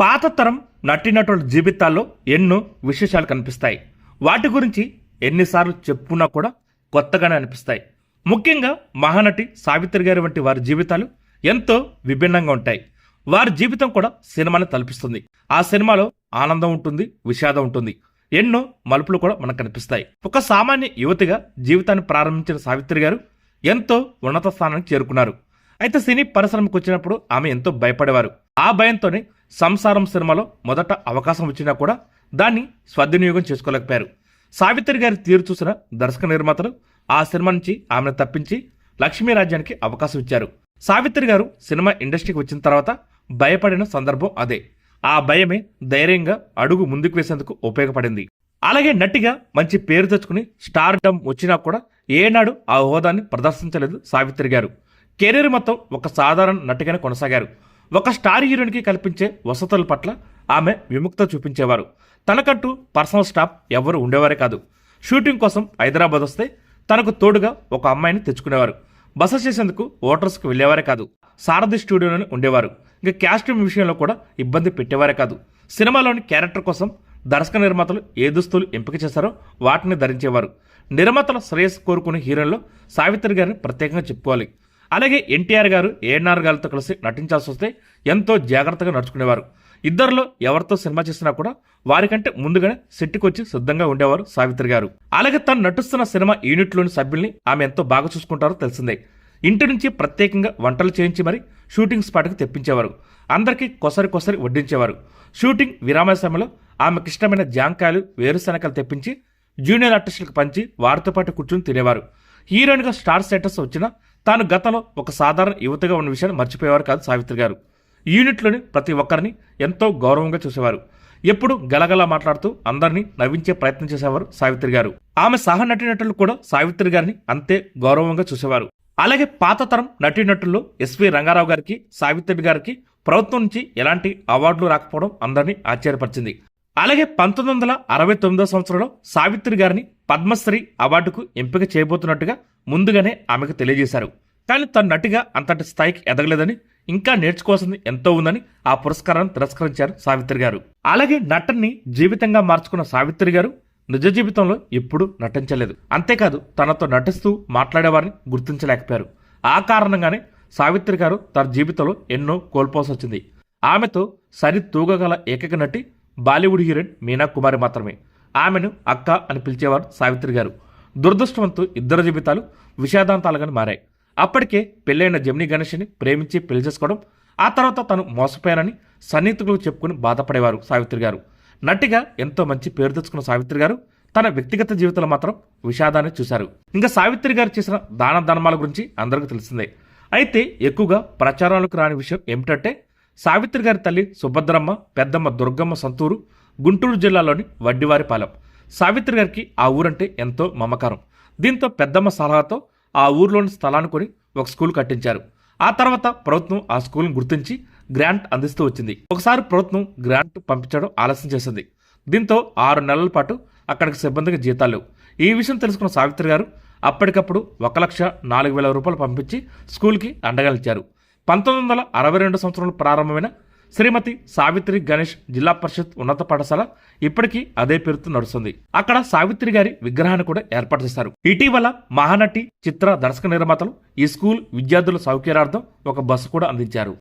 పాత తరం నటినటుల జీవితాల్లో ఎన్నో విశేషాలు కనిపిస్తాయి. వాటి గురించి ఎన్నిసార్లు చెప్పుకున్నా కూడా కొత్తగానే అనిపిస్తాయి. ముఖ్యంగా మహానటి సావిత్రి గారి వంటి వారి జీవితాలు ఎంతో విభిన్నంగా ఉంటాయి. వారి జీవితం కూడా సినిమాని తలపిస్తుంది. ఆ సినిమాలో ఆనందం ఉంటుంది విషాదం ఉంటుంది. ఎన్నో మలుపులు కూడా మనకు కనిపిస్తాయి. ఒక సామాన్య యువతిగా జీవితాన్ని ప్రారంభించిన సావిత్రి గారు ఎంతో ఉన్నత స్థానానికి చేరుకున్నారు. అయితే సినీ పరిశ్రమకు వచ్చినప్పుడు ఆమె ఎంతో భయపడేవారు. ఆ భయంతోనే సంసారం సినిమాలో మొదట అవకాశం వచ్చినా కూడా దాన్ని స్వద్వినియోగం చేసుకోలేకపోయారు. సావిత్రి గారి తీరు చూసిన దర్శక నిర్మాతలు ఆ సినిమా నుంచి ఆమెను తప్పించి లక్ష్మీ రాజ్యానికి అవకాశం ఇచ్చారు. సావిత్రి గారు సినిమా ఇండస్ట్రీకి వచ్చిన తర్వాత భయపడిన సందర్భం అదే. ఆ భయమే ధైర్యంగా అడుగు ముందుకు వేసేందుకు ఉపయోగపడింది. అలాగే నటిగా మంచి పేరు తెచ్చుకుని స్టార్ డమ్ వచ్చినా కూడా ఏనాడు ఆ హోదాన్ని ప్రదర్శించలేదు సావిత్రి గారు. కెరీర్ మొత్తం ఒక సాధారణ నటిగానే కొనసాగారు. ఒక స్టార్ హీరోయిన్కి కల్పించే వసతుల పట్ల ఆమె విముక్త చూపించేవారు. తనకంటూ పర్సనల్ స్టాఫ్ ఎవరు ఉండేవారే కాదు. షూటింగ్ కోసం హైదరాబాద్ వస్తే తనకు తోడుగా ఒక అమ్మాయిని తెచ్చుకునేవారు. బస చేసేందుకు ఓటర్స్కి వెళ్ళేవారే కాదు. సారథి స్టూడియోలోనే ఉండేవారు. ఇంకా క్యాస్ట్యూమ్ విషయంలో కూడా ఇబ్బంది పెట్టేవారే కాదు. సినిమాలోని క్యారెక్టర్ కోసం దర్శక నిర్మాతలు ఏ దుస్తులు ఎంపిక చేశారో వాటిని ధరించేవారు. నిర్మాతల శ్రేయస్ కోరుకునే హీరోల్లో సావిత్రి గారిని ప్రత్యేకంగా చెప్పుకోవాలి. అలాగే ఎన్టీఆర్ గారు ఏఎన్ఆర్ గారితో కలిసి నటించాల్సి వస్తే ఎంతో జాగ్రత్తగా నడుచుకునేవారు. ఇద్దరిలో ఎవరితో సినిమా చేసినా కూడా వారికంటే ముందుగానే సెట్టుకు వచ్చి సిద్ధంగా ఉండేవారు సావిత్రి గారు. అలాగే తను నటిస్తున్న సినిమా యూనిట్లోని సభ్యుల్ని ఆమె ఎంతో బాగా చూసుకుంటారో తెలిసిందే. ఇంటి నుంచి ప్రత్యేకంగా వంటలు చేయించి మరి షూటింగ్ స్పాట్కి తెప్పించేవారు. అందరికీ కొసరి కొసరి వడ్డించేవారు. షూటింగ్ విరామ సమయంలో ఆమెకు ఇష్టమైన జాంకాయలు వేరుశనకలు తెప్పించి జూనియర్ ఆర్టిస్టులకు పంచి వారితో పాటు కూర్చుని తినేవారు. హీరోయిన్గా స్టార్ స్టేటస్ వచ్చినా తాను గతంలో ఒక సాధారణ యువతగా ఉన్న విషయాన్ని మర్చిపోయేవారు కాదు సావిత్రి గారు. యూనిట్లోని ప్రతి ఒక్కరిని ఎంతో గౌరవంగా చూసేవారు. ఎప్పుడు గలగలా మాట్లాడుతూ అందరినీ నవ్వించే ప్రయత్నం చేసేవారు సావిత్రి గారు. ఆమె సహ నటీనటులు కూడా సావిత్రి గారిని అంతే గౌరవంగా చూసేవారు. అలాగే పాత తరం నటీనటుల్లో ఎస్వి రంగారావు గారికి సావిత్రి గారికి ప్రభుత్వం నుంచి ఎలాంటి అవార్డులు రాకపోవడం అందరినీ ఆశ్చర్యపరిచింది. అలాగే పంతొమ్మిది వందల అరవై తొమ్మిదో సంవత్సరంలో సావిత్రి గారిని పద్మశ్రీ అవార్డుకు ఎంపిక చేయబోతున్నట్టుగా ముందుగానే ఆమెకు తెలియజేశారు. కానీ తన నటిగా అంతటి స్థాయికి ఎదగలేదని ఇంకా నేర్చుకోవాల్సింది ఎంతో ఉందని ఆ పురస్కారాన్ని తిరస్కరించారు సావిత్రి గారు. అలాగే నటన్ని జీవితంగా మార్చుకున్న సావిత్రి గారు నిజ జీవితంలో ఎప్పుడూ నటించలేదు. అంతేకాదు తనతో నటిస్తూ మాట్లాడేవారిని గుర్తించలేకపోయారు. ఆ కారణంగానే సావిత్రి గారు తన జీవితంలో ఎన్నో కోల్పోవాల్సి వచ్చింది. ఆమెతో సరి తూగగల ఏకైక నటి బాలీవుడ్ హీరోయిన్ మీనా కుమారి మాత్రమే. ఆమెను అక్క అని పిలిచేవారు సావిత్రి గారు. దురదృష్టవంతు ఇద్దరు జీవితాలు విషాదాంతాలుగా మారాయి. అప్పటికే పెళ్ళైన జమిని గణేష్ని ప్రేమించి పెళ్ళి చేసుకోవడం ఆ తర్వాత తను మోసపోయానని సన్నిహితులు చెప్పుకుని బాధపడేవారు సావిత్రి గారు. నటిగా ఎంతో మంచి పేరు తెచ్చుకున్న సావిత్రి గారు తన వ్యక్తిగత జీవితంలో మాత్రం విషాదాన్ని చూశారు. ఇంకా సావిత్రి గారు చేసిన దాన ధర్మాల గురించి అందరికీ తెలిసిందే. అయితే ఎక్కువగా ప్రచారాలకు రాని విషయం ఏమిటంటే సావిత్రి గారి తల్లి సుభద్రమ్మ పెద్దమ్మ దుర్గమ్మ సంతూరు గుంటూరు జిల్లాలోని వడ్డివారిపాలెం. సావిత్రి గారికి ఆ ఊరంటే ఎంతో మమకారం. దీంతో పెద్దమ్మ సలహాతో ఆ ఊర్లోని స్థలాన్ని కొని ఒక స్కూల్ కట్టించారు. ఆ తర్వాత ప్రభుత్వం ఆ స్కూల్ను గుర్తించి గ్రాంట్ అందిస్తూ వచ్చింది. ఒకసారి ప్రభుత్వం గ్రాంట్ పంపించడం ఆలస్యం చేసింది. దీంతో ఆరు నెలల పాటు అక్కడికి సిబ్బందికి జీతాలు ఈ విషయం తెలుసుకున్న సావిత్రి గారు అప్పటికప్పుడు ఒక లక్ష నాలుగు వేల రూపాయలు పంపించి స్కూల్కి అండగా నిలిచారు పంతొమ్మిది వందల అరవై రెండు సంవత్సరంలో ప్రారంభమైన శ్రీమతి సావిత్రి గణేష్ జిల్లా పరిషత్ ఉన్నత పాఠశాల ఇప్పటికీ అదే పేరుతో నడుస్తుంది. అక్కడ సావిత్రి గారి విగ్రహాన్ని కూడా ఏర్పాటు చేశారు. ఇటీవల మహానటి చిత్ర దర్శక నిర్మాతలు ఈ స్కూల్ విద్యార్థుల సౌకర్యార్థం ఒక బస్సు కూడా అందించారు.